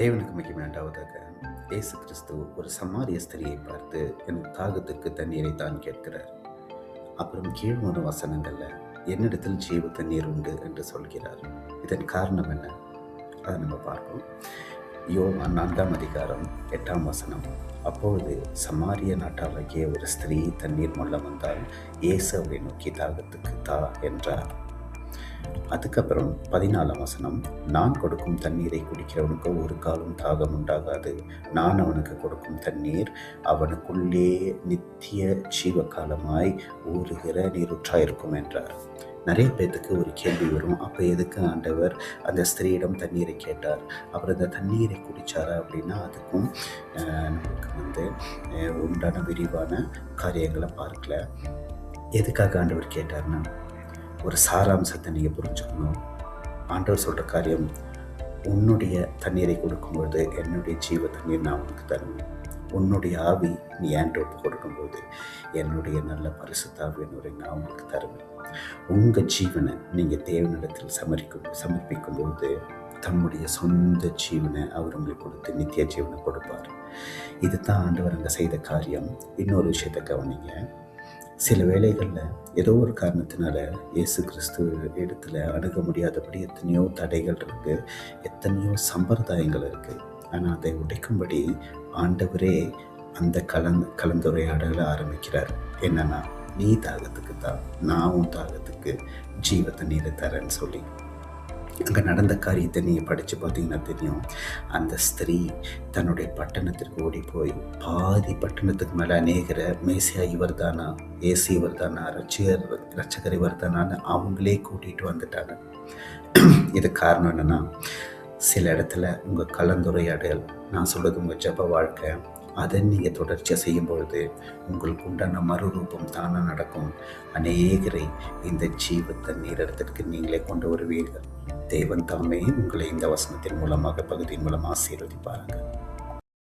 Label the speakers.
Speaker 1: தேவனுக்கு மிக வேண்டாவதாக இயேசு கிறிஸ்து ஒரு சமாரிய ஸ்திரியை பார்த்து என் தாகத்துக்கு தண்ணீரை தான் கேட்கிறார். அப்புறம் கீழ்வரும் வசனங்களில் என்னிடத்தில் ஜீவ தண்ணீர் உண்டு என்று சொல்கிறார். இதன் காரணம் என்ன? அதை நம்ம பார்ப்போம். யோவான் நான்காம் அதிகாரம் எட்டாம் வசனம். அப்பொழுது சமாரிய நாட்டாளாகிய ஒரு ஸ்திரீ தண்ணீர் மொல்ல வந்தால் இயேசு அவரை நோக்கி தாகத்துக்கு தா என்றார். அதுக்கப்புறம் பதினாலாம் வசனம் நான் கொடுக்கும் தண்ணீரை குடிக்கிறவனுக்கு ஒரு காலம் தாகம் உண்டாகாது. நான் அவனுக்கு கொடுக்கும் தண்ணீர் அவனுக்குள்ளே நித்திய ஜீவகாலமாய் ஊறுகிற நீரூற்றாயிருக்கும் என்றார். நிறைய பேர்த்துக்கு ஒரு கேள்வி வரும் அப்போ எதுக்கு ஆண்டவர் அந்த ஸ்திரீயிடம் தண்ணீரை கேட்டார்? அவர் அந்த தண்ணீரை குடித்தாரா அப்படின்னா அதுக்கும் நமக்கு வந்து உண்டான விரிவான காரியங்களை பார்க்கல. எதுக்காக ஆண்டவர் கேட்டார்னா ஒரு சாராம்சத்தை நீங்கள் புரிஞ்சுக்கணும். ஆண்டவர் சொல்கிற காரியம் உன்னுடைய தண்ணீரை கொடுக்கும்பொழுது என்னுடைய ஜீவ தண்ணீர் நான் உனக்கு தருவேன். உன்னுடைய ஆவி நீ ஏன்ட்டு ஒப்பு கொடுக்கும்போது என்னுடைய நல்ல பரிசுத்தாவியினுரை நான் உங்களுக்கு தருவேன். உங்கள் ஜீவனை நீங்கள் தேவனிடத்தில் சமரிக்கும் சமர்ப்பிக்கும்போது தம்முடைய சொந்த ஜீவனை அவர் உங்களுக்கு கொடுத்து நித்திய ஜீவனை கொடுப்பார். இதுதான் ஆண்டவர் அங்கே செய்த காரியம். இன்னொரு விஷயத்தை கவனிங்க. சில வேளைகளில் ஏதோ ஒரு காரணத்தினால இயேசு கிறிஸ்து இடத்துல அணுக முடியாதபடி எத்தனையோ தடைகள் இருக்குது எத்தனையோ சம்பிரதாயங்கள் இருக்குது ஆனால் அதை உடைக்கும்படி ஆண்டவரே அந்த கலந் கலந்துரையாடலை ஆரம்பிக்கிறார். என்னன்னா நீ தாகத்துக்கு தான் நான் உன் தாகத்துக்கு ஜீவ தண்ணீரை தரேன்னு சொல்லி. அங்கே நடந்த காரியத்தை நீங்கள் படித்து பார்த்தீங்கன்னா தெரியும். அந்த ஸ்திரீ தன்னுடைய பட்டணத்திற்கு ஓடி போய் பாதி பட்டணத்துக்கு மேலே அநேகர மேசியா இவர் தானா ஏசி இவர் தானா ரட்சகர் ரட்சகர் இவர் தானான்னு அவங்களே கூட்டிகிட்டு வந்துட்டாங்க. இது காரணம் என்னென்னா சில இடத்துல உங்கள் கலந்துரையாடல் நான் சொல்கிறது உங்கள் ஜப வாழ்க்கை அதை நீங்கள் தொடர்ச்சியாக செய்யும் பொழுது உங்களுக்கு உண்டான மறுரூபம் தானாக நடக்கும். அநேகரை இந்த ஜீவ தண்ணீர் இடத்திற்கு நீங்களே கொண்டு வருவீர்கள். தேவன் தாமே உங்களை இந்த வசனத்தின் மூலமாக பகுதியின் மூலம் ஆசீர்வதிப்பாருங்க